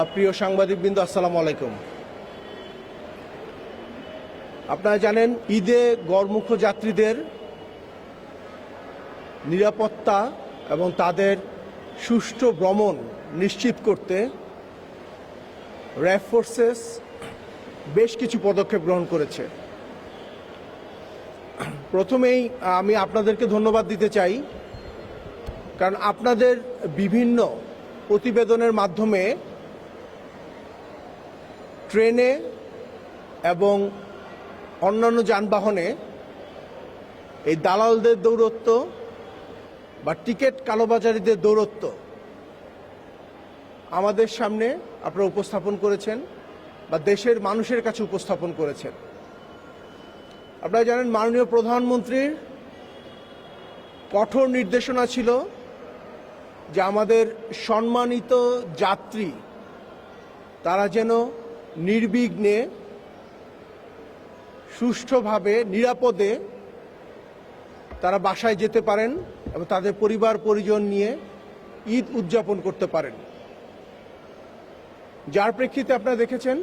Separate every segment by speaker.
Speaker 1: প্রিয় সাংবাদিকবৃন্দ, আসসালামু আলাইকুম। আপনারা জানেন, ঈদে গড়মুখ যাত্রীদের নিরাপত্তা এবং তাদের সুষ্ঠু ভ্রমণ নিশ্চিত করতে র্যাব ফোর্সেস বেশ কিছু পদক্ষেপ গ্রহণ করেছে। প্রথমেই আমি আপনাদেরকে ধন্যবাদ দিতে চাই, কারণ আপনাদের বিভিন্ন প্রতিবেদনের মাধ্যমে ট্রেনে এবং অন্যান্য যানবাহনে এই দালালদের দৌরত্ব বা টিকিট কালোবাজারিদের দৌরত্ব আমাদের সামনে আপনারা উপস্থাপন করেছেন বা দেশের মানুষের কাছে উপস্থাপন করেছেন। আপনারা জানেন মাননীয় প্রধানমন্ত্রীর কঠোর নির্দেশনা ছিল যে আমাদের সম্মানিত যাত্রী তারা যেন নির্বিঘ্নে, সুষ্ঠুভাবে, নিরাপদে তারা বাসায় যেতে পারেন এবং তাদের পরিবার, পরিজন নিয়ে ঈদ উদযাপন করতে পারেন। যার প্রেক্ষিতে আপনারা দেখেছেন,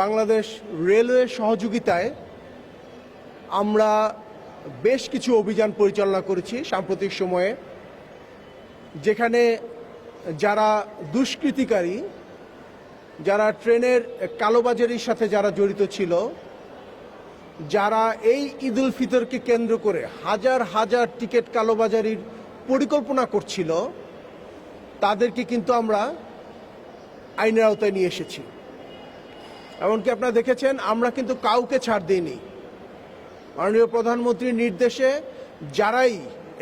Speaker 1: বাংলাদেশ রেলওয়ে সহযোগিতায় আমরা বেশ কিছু অভিযান পরিচালনা করেছি সাম্প্রতিক সময়ে, যেখানে যারা দুষ্কৃতিকারী যারা ট্রেনের কালোবাজারির সাথে যারা জড়িত ছিল, যারা এই ঈদ উল ফিতরকে কেন্দ্র করে হাজার হাজার টিকিট কালোবাজারির পরিকল্পনা করছিল, তাদেরকে কিন্তু আমরা আইনের আওতায় নিয়ে এসেছি। এমনকি আপনারা দেখেছেন, আমরা কিন্তু কাউকে ছাড় দিইনি। মাননীয় প্রধানমন্ত্রীর নির্দেশে যারাই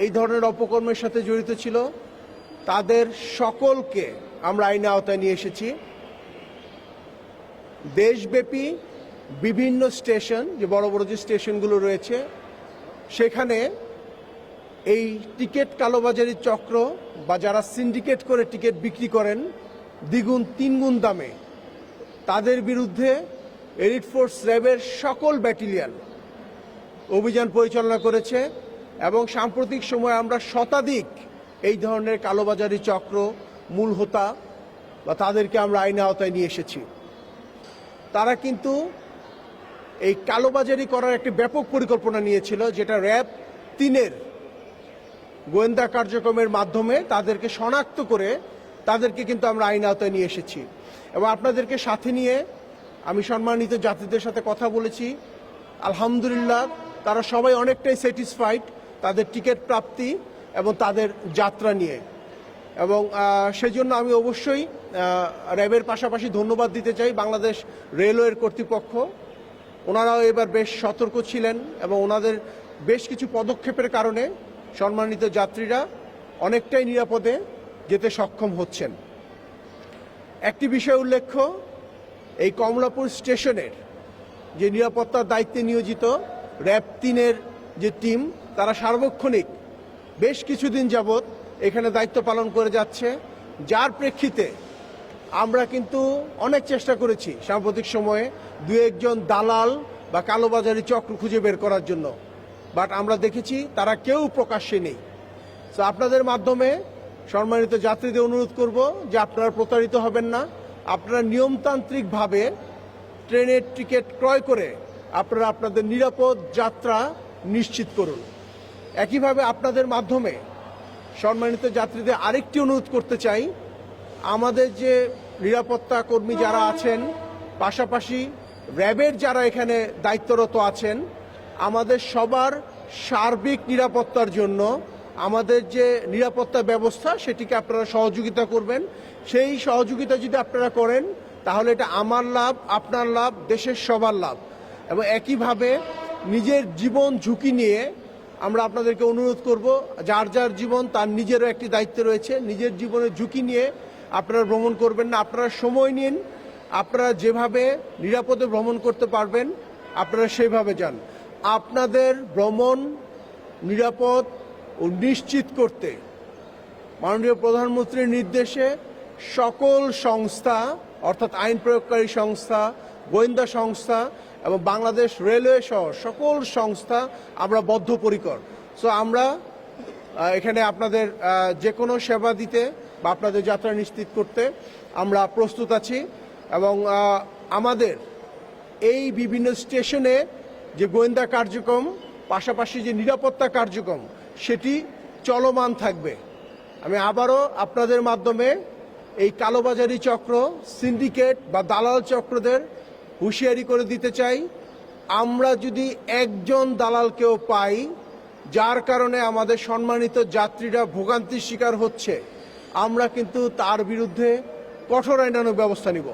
Speaker 1: এই ধরনের অপকর্মের সাথে জড়িত ছিল, তাদের সকলকে আমরা আইনের আওতায় নিয়ে এসেছি। দেশব্যাপী বিভিন্ন স্টেশন, যে বড় বড় যে স্টেশনগুলো রয়েছে, সেখানে এই টিকিট কালোবাজারি চক্র বা যারা সিন্ডিকেট করে টিকিট বিক্রি করেন, দ্বিগুণ, তিনগুণ দামে। তাদের বিরুদ্ধে এলিট ফোর্স র্যাবের সকল ব্যাটালিয়ান অভিযান পরিচালনা করেছে এবং সাম্প্রতিক সময়ে আমরা শতাধিক এই ধরনের কালোবাজারি চক্র, মূল হোতা বা তাদেরকে আমরা আইনে আওতায় নিয়ে এসেছি। তারা কিন্তু এই কালোবাজারি করার একটি ব্যাপক পরিকল্পনা নিয়েছিল, যেটা র্যাব তিনের গোয়েন্দা কার্যক্রমের মাধ্যমে তাদেরকে শনাক্ত করে তাদেরকে কিন্তু আমরা আইন আওতায় নিয়ে এসেছি। এবং আপনাদেরকে সাথে নিয়ে আমি সম্মানিত যাত্রীদের সাথে কথা বলেছি। আলহামদুলিল্লাহ, তারা সবাই অনেকটাই স্যাটিসফাইড তাদের টিকিট প্রাপ্তি এবং তাদের যাত্রা নিয়ে। এবং আহ, সেজন্য আমি অবশ্যই র্যাবের পাশাপাশি ধন্যবাদ দিতে চাই বাংলাদেশ রেলওয়ের কর্তৃপক্ষ। ওনারাও এবার বেশ সতর্ক ছিলেন এবং ওনাদের বেশ কিছু পদক্ষেপের কারণে সম্মানিত যাত্রীরা অনেকটাই নিরাপদে যেতে সক্ষম হচ্ছেন। একটি বিষয় উল্লেখ্য এই কমলাপুর স্টেশনের যে নিরাপত্তার দায়িত্বে নিয়োজিত র্যাব তিনের যে টিম তারা সার্বক্ষণিক বেশ কিছুদিন যাবৎ এখানে দায়িত্ব পালন করে যাচ্ছে। যার প্রেক্ষিতে আমরা কিন্তু অনেক চেষ্টা করেছি সাম্প্রতিক সময়ে দু একজন দালাল বা কালোবাজারি চক্র খুঁজে বের করার জন্য। বাট আমরা দেখেছি তারা কেউ প্রকাশ্যে নেই। তো আপনাদের মাধ্যমে সম্মানিত যাত্রীদের অনুরোধ করব যে আপনারা প্রতারিত হবেন না। আপনারা নিয়মতান্ত্রিকভাবে ট্রেনের টিকিট ক্রয় করে আপনারা আপনাদের নিরাপদ যাত্রা নিশ্চিত করুন। একইভাবে আপনাদের মাধ্যমে সম্মানিত যাত্রীদের আরেকটি অনুরোধ করতে চাই। আমাদের যে নিরাপত্তা কর্মী যারা আছেন, পাশাপাশি র্যাবের যারা এখানে দায়িত্বরত আছেন, আমাদের সবার সার্বিক নিরাপত্তার জন্য আমাদের যে নিরাপত্তা ব্যবস্থা, সেটিকে আপনারা সহযোগিতা করবেন। সেই সহযোগিতা যদি আপনারা করেন, তাহলে এটা আমার লাভ, আপনার লাভ, দেশের সবার লাভ। এবং একইভাবে নিজের জীবন ঝুঁকি নিয়ে আমরা আপনাদেরকে অনুরোধ করব, যার যার জীবন তার নিজেরও একটি দায়িত্ব রয়েছে, নিজের জীবনের ঝুঁকি নিয়ে আপনারা ভ্রমণ করবেন না, আপনারা সময় নিন, আপনারা যেভাবে নিরাপদে ভ্রমণ করতে পারবেন, আপনারা সেইভাবে যান। আপনাদের ভ্রমণ নিরাপদ ও নিশ্চিত করতে মাননীয় প্রধানমন্ত্রীর নির্দেশে সকল সংস্থা, অর্থাৎ আইন প্রয়োগকারী সংস্থা গোয়েন্দা সংস্থা এবং বাংলাদেশ রেলওয়ে সহ সকল সংস্থা আমরা বদ্ধপরিকর। সো আমরা এখানে আপনাদের যে কোনো সেবা দিতে বা আপনাদের যাত্রা নিশ্চিত করতে আমরা প্রস্তুত আছি এবং আমাদের এই বিভিন্ন স্টেশনে যে গোয়েন্দা কার্যক্রম, পাশাপাশি যে নিরাপত্তা কার্যক্রম, সেটি চলমান থাকবে। আমি আবারও আপনাদের মাধ্যমে এই কালোবাজারি চক্র, সিন্ডিকেট বা দালাল চক্রদের হুঁশিয়ারি করে দিতে চাই, আমরা যদি একজন দালালকেও পাই, যার কারণে আমাদের সম্মানিত যাত্রীরা ভোগান্তির শিকার হচ্ছে, আমরা কিন্তু তার বিরুদ্ধে কঠোর আইনানুক ব্যবস্থা নিব।